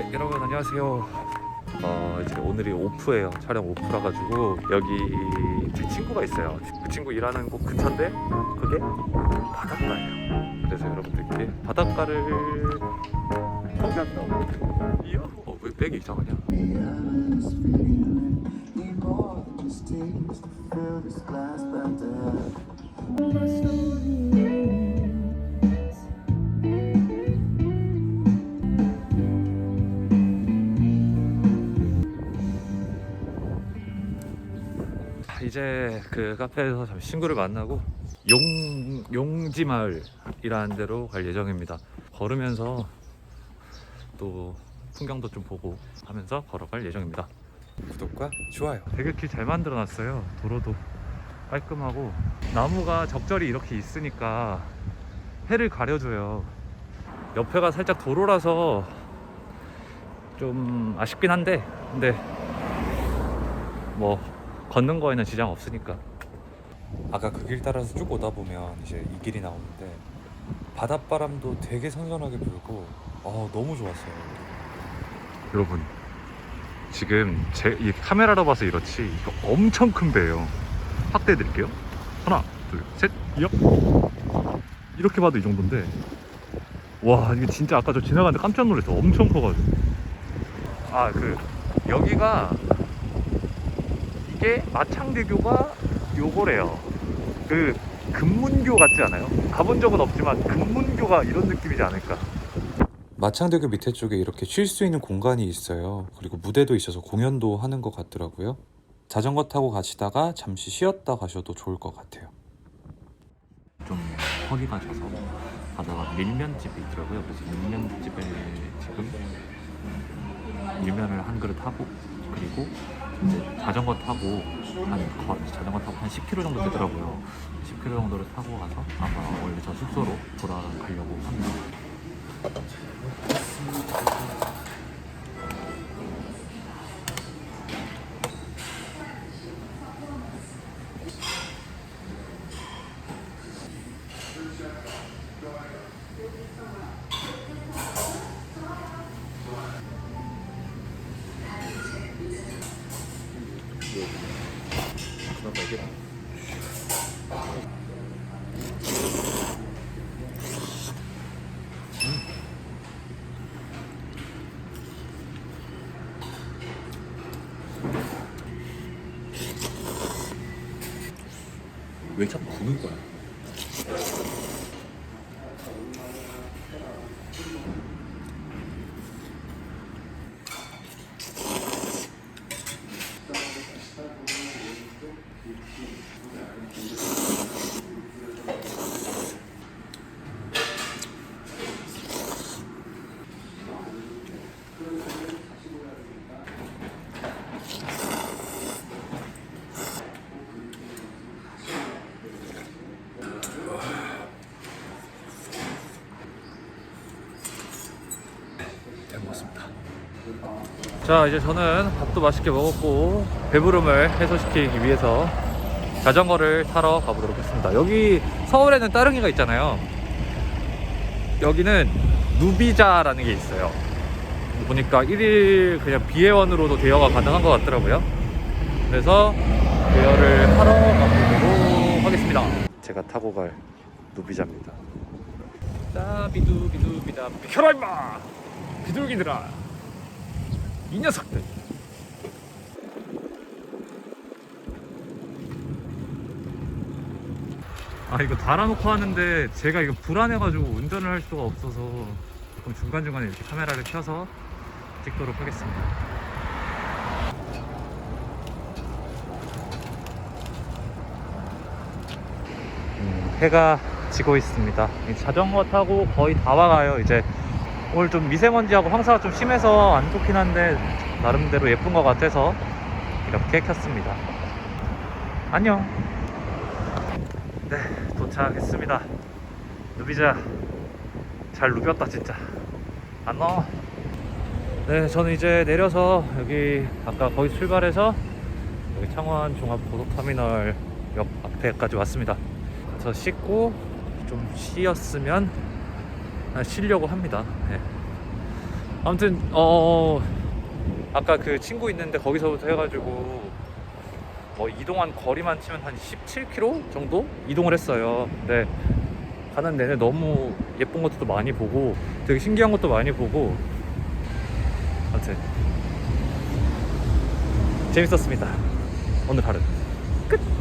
네, 여러분 안녕하세요. 어, 이제 오늘이 오프예요. 촬영 오프라 가지고 여기 제 친구가 있어요. 그 친구 일하는 곳 근처인데 그게 바닷가예요. 그래서 여러분들께 바닷가를 소개한다고. 이야, 어, 왜 백이 이상하냐? 이제 그 카페에서 잠시 친구를 만나고 용 용지 마을이라는 데로 갈 예정입니다. 걸으면서 또 풍경도 좀 보고 하면서 걸어갈 예정입니다. 구독과 좋아요. 되게 길 잘 만들어 놨어요. 도로도 깔끔하고 나무가 적절히 이렇게 있으니까 해를 가려줘요. 옆에가 살짝 도로라서 좀 아쉽긴 한데 근데 뭐 걷는 거에는 지장 없으니까. 아까 그 길 따라서 쭉 오다 보면 이제 이 길이 나오는데 바닷바람도 되게 선선하게 불고 어, 너무 좋았어요. 여러분 지금 제 이 카메라로 봐서 이렇지 이거 엄청 큰 배예요. 확대해 드릴게요. 하나, 둘, 셋, 야. 이렇게 봐도 이 정도인데 와 이게 진짜 아까 저 지나가는데 깜짝 놀랐어. 엄청 커가지고. 아 그 여기가 이 게 마창대교가 요거래요. 그 금문교 같지 않아요? 가본 적은 없지만 금문교가 이런 느낌이지 않을까. 마창대교 밑에 쪽에 이렇게 쉴 수 있는 공간이 있어요. 그리고 무대도 있어서 공연도 하는 것 같더라고요. 자전거 타고 가시다가 잠시 쉬었다 가셔도 좋을 것 같아요. 좀 허리가 져서 가다가 밀면집이 있더라고요. 그래서 밀면집에 지금 밀면을 한 그릇 하고 그리고 자전거 타고 한 거- 자전거 타고 한 10km 정도 되더라고요. 10km 정도를 타고 가서 아마 원래 저 숙소로 돌아가려고 합니다. 왜 자꾸 부는 거야? 자 이제 저는 밥도 맛있게 먹었고 배부름을 해소시키기 위해서 자전거를 타러 가보도록 하겠습니다. 여기 서울에는 따릉이가 있잖아요. 여기는 누비자라는 게 있어요. 보니까 1일 그냥 비회원으로도 대여가 가능한 것 같더라고요. 그래서 대여를 하러 가보도록 하겠습니다. 제가 타고 갈 누비자입니다. 자 비두 비두 비다 비켜라 임마 비둘기들아 이 녀석들. 아 이거 달아놓고 하는데 제가 이거 불안해가지고 운전을 할 수가 없어서 그럼 중간중간에 이렇게 카메라를 켜서 찍도록 하겠습니다. 음, 해가 지고 있습니다. 이 자전거 타고 거의 다 와가요 이제 오늘 좀 미세먼지하고 황사가 좀 심해서 안 좋긴 한데 나름대로 예쁜 것 같아서 이렇게 켰습니다. 안녕. 네 도착했습니다. 누비자 잘 누볐다 진짜. 안녕. 네 저는 이제 내려서 여기 아까 거기 출발해서 여기 창원 종합고속터미널 역 앞에까지 왔습니다. 그래서 씻고 좀 쉬었으면 아, 쉬려고 합니다. 네. 아무튼 어 아까 그 친구 있는데 거기서부터 해가지고 뭐 이동한 거리만 치면 한 17km 정도 이동을 했어요. 근데 가는 내내 너무 예쁜 것도 많이 보고 되게 신기한 것도 많이 보고 아무튼 재밌었습니다. 오늘 하루 끝.